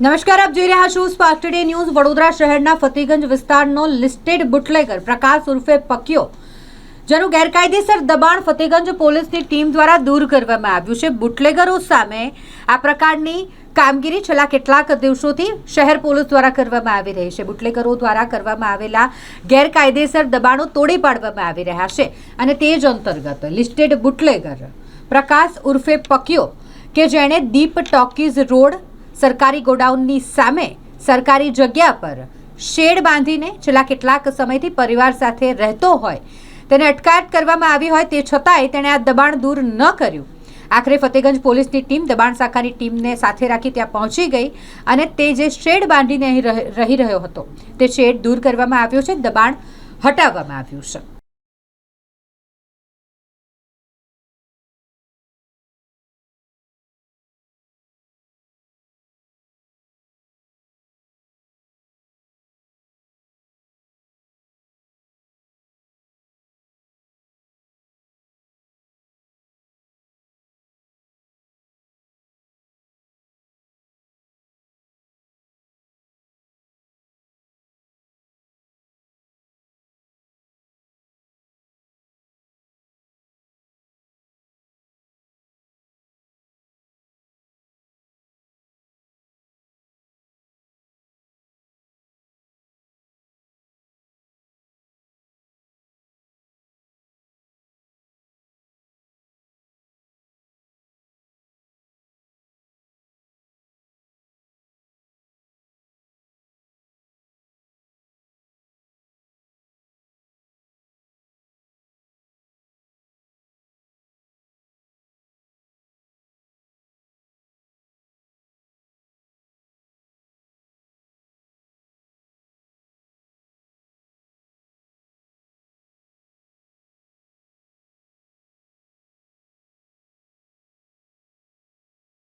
નમસ્કાર, આપ જોઈ રહ્યા છો સ્પાર્ક ટુડે ન્યૂઝ વડોદરા શહેરના ફતેગંજ વિસ્તારનો લિસ્ટેડ બુટલેગર પ્રકાશ ઉર્ફે પક્યો, જેનું ગેરકાયદેસર દબાણ ફતેગંજ પોલીસની ટીમ દ્વારા દૂર કરવામાં આવ્યું છે. બુટલેગરો સામે આ પ્રકારની કામગીરી છેલ્લા કેટલાક દિવસોથી શહેર પોલીસ દ્વારા કરવામાં આવી રહી છે. બુટલેગરો દ્વારા કરવામાં આવેલા ગેરકાયદેસર દબાણો તોડી પાડવામાં આવી રહ્યા છે અને તે જ અંતર્ગત લિસ્ટેડ બુટલેગર પ્રકાશ ઉર્ફે પક્યો, કે જેણે દીપ ટોકીઝ રોડ સરકારી ગોડાઉનની સામે સરકારી જગ્યા પર શેડ બાંધીને છેલ્લા કેટલાક સમયથી પરિવાર સાથે રહેતો હોય, તેને અટકાયત કરવામાં આવી હોય તે છતાંય તેણે આ દબાણ દૂર ન કર્યું. આખરે ફતેગંજ પોલીસની ટીમ દબાણ શાખાની ટીમને સાથે રાખી ત્યાં પહોંચી ગઈ અને તે જે શેડ બાંધીને અહીં રહી રહી રહ્યો હતો, તે શેડ દૂર કરવામાં આવ્યો છે, દબાણ હટાવવામાં આવ્યું છે.